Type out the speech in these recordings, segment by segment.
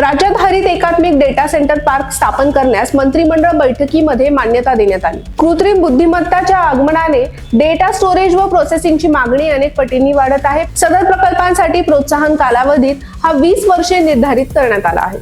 राज्यात हरित एकात्मिक डेटा सेंटर पार्क स्थापन करण्यास मंत्रिमंडळ बैठकीमध्ये मान्यता देण्यात आली. कृत्रिम बुद्धिमत्ताच्या आगमनाने डेटा स्टोरेज व प्रोसेसिंगची मागणी अनेक पटींनी वाढत आहे. सदर प्रकल्पांसाठी प्रोत्साहन कालावधीत हा वीस वर्षे निर्धारित करण्यात आला आहे.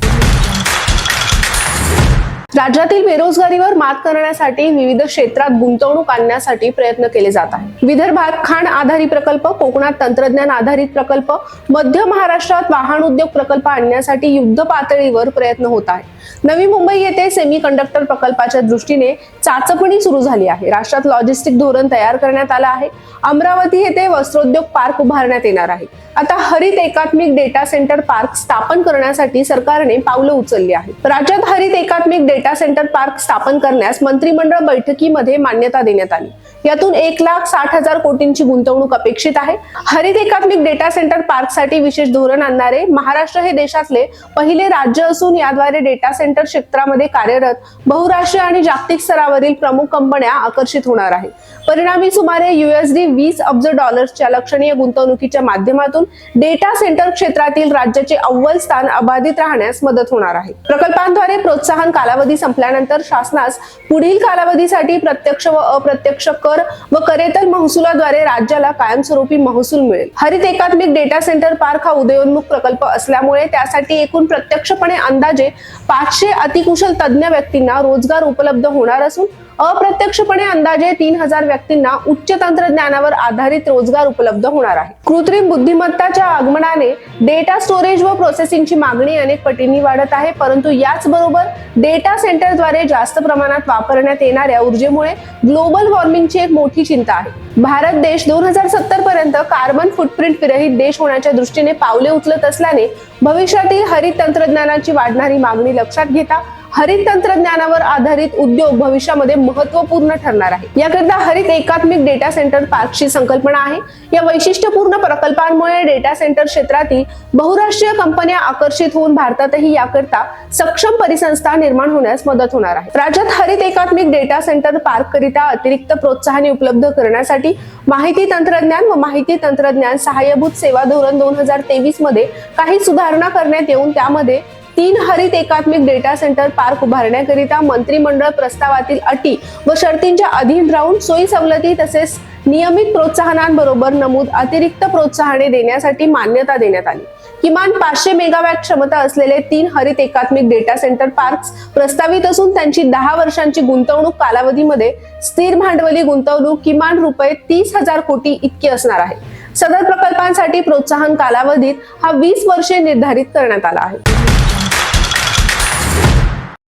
राज्यातील बेरोजगारीवर मात करण्यासाठी विविध क्षेत्रात गुंतवणूक आणण्यासाठी प्रयत्न केले जात आहे विदर्भात खाण आधारित प्रकल्प कोकणात तंत्रज्ञान आधारित प्रकल्प मध्य महाराष्ट्रात वाहन उद्योग प्रकल्प आणण्यासाठी युद्ध पातळीवर प्रयत्न होत आहे नवी मुंबई येथे सेमी कंडक्टर प्रकल्पाच्या दृष्टीने चाचपणी सुरू झाली आहे. राष्ट्रात लॉजिस्टिक धोरण तयार करण्यात आलं आहे. अमरावती येथे वस्त्रोद्योग पार्क उभारण्यात येणार आहे. आता हरित एकात्मिक डेटा सेंटर पार्क स्थापन करण्यासाठी सरकारने पावलं उचलली आहे राज्यात हरित एकात्मिक डेटा सेंटर पार्क स्थापन करण्यास मंत्रिमंडळ बैठकीमध्ये मान्यता देण्यात आली. यातून एक लाख साठ हजार कोटींची गुंतवणूक अपेक्षित आहे. हरित एकात्मिक डेटा सेंटर पार्कसाठी विशेष धोरण आणणारे महाराष्ट्र हे देशातले पहिले राज्य असून याद्वारे डेटा सेंटर क्षेत्रामध्ये कार्यरत बहुराष्ट्रीय आणि जागतिक स्तरावरील प्रमुख कंपन्या आकर्षित होणार आहे परिणामी सुमारे युएसडी वीस अब्ज डॉलर्सच्या लक्षणीय गुंतवणुकीच्या माध्यमातून डेटा सेंटर क्षेत्रातील राज्याचे अव्वल स्थान अबाधित राहण्यास मदत होणार आहे. प्रकल्पांद्वारे प्रोत्साहन कालावधी संपल्यानंतर शासनास पुढील कालावधीसाठी प्रत्यक्ष व अप्रत्यक्ष कर व करेतर महसुलाद्वारे राज्याला कायमस्वरूपी महसूल मिळेल. हरित एकात्मिक डेटा सेंटर पार्क हा उदयोन्मुख प्रकल्प असल्यामुळे त्यासाठी एकूण प्रत्यक्षपणे अंदाजे पाचशे अतिकुशल तज्ज्ञ व्यक्तींना रोजगार उपलब्ध होणार असून अप्रत्यक्षपणे अंदाजे तीन हजार व्यक्तींना उच्च तंत्रज्ञानावर आधारित रोजगार उपलब्ध होणार आहे. कृत्रिम बुद्धिमत्ताच्या आगमनाने डेटा स्टोरेज व प्रोसेसिंगची मागणी अनेक पटींनी वाढत आहे परंतु याचबरोबर डेटा सेंटरद्वारे जास्त प्रमाणात वापरण्यात येणाऱ्या ऊर्जेमुळे ग्लोबल वॉर्मिंगची एक मोठी चिंता आहे. भारत देश दोन हजार सत्तर पर्यंत कार्बन फुटप्रिंट विरहित देश होण्याच्या दृष्टीने पावले उचलत असल्याने भविष्यातील हरित तंत्रज्ञानाची वाढणारी मागणी लक्षात घेता हरित तंत्रज्ञानावर आधारित उद्योग भविष्यामध्ये महत्त्वपूर्ण ठरणार आहे. याकरिता हरित एकात्मिक डेटा सेंटर पार्कची संकल्पना आहे. या वैशिष्ट्यपूर्ण प्रकल्पांमुळे डेटा सेंटर क्षेत्रातील बहुराष्ट्रीय कंपन्या आकर्षित होऊन भारतातही याकरिता सक्षम परिसंस्था निर्माण होण्यास मदत होणार आहे. राज्यात हरित एकात्मिक डेटा सेंटर पार्क करिता अतिरिक्त प्रोत्साहने उपलब्ध करण्यासाठी माहिती तंत्रज्ञान व माहिती तंत्रज्ञान सहाय्यभूत सेवा धोरण दोन हजार तेवीसमध्ये काही सुधारणा करण्यात येऊन त्यामध्ये तीन हरित एकात्मिक डेटा सेंटर पार्क उभारण्याकरिता मंत्रिमंडळ प्रस्तावातील अटी व शर्तींच्या अधीन राहून सोयी सवलती तसेच नियमित प्रोत्साहनांबरोबर नमूद अतिरिक्त प्रोत्साहने देण्यासाठी मान्यता देण्यात आली. किमान पाचशे मेगावॅट क्षमता असलेले तीन हरित एकात्मिक डेटा सेंटर पार्क्स प्रस्तावित असून त्यांची दहा वर्षांची गुंतवणूक कालावधीमध्ये स्थिर भांडवली गुंतवणूक किमान रुपये तीस हजार कोटी इतकी असणार आहे. सदर प्रकल्पांसाठी प्रोत्साहन कालावधीत हा वीस वर्षे निर्धारित करण्यात आला आहे.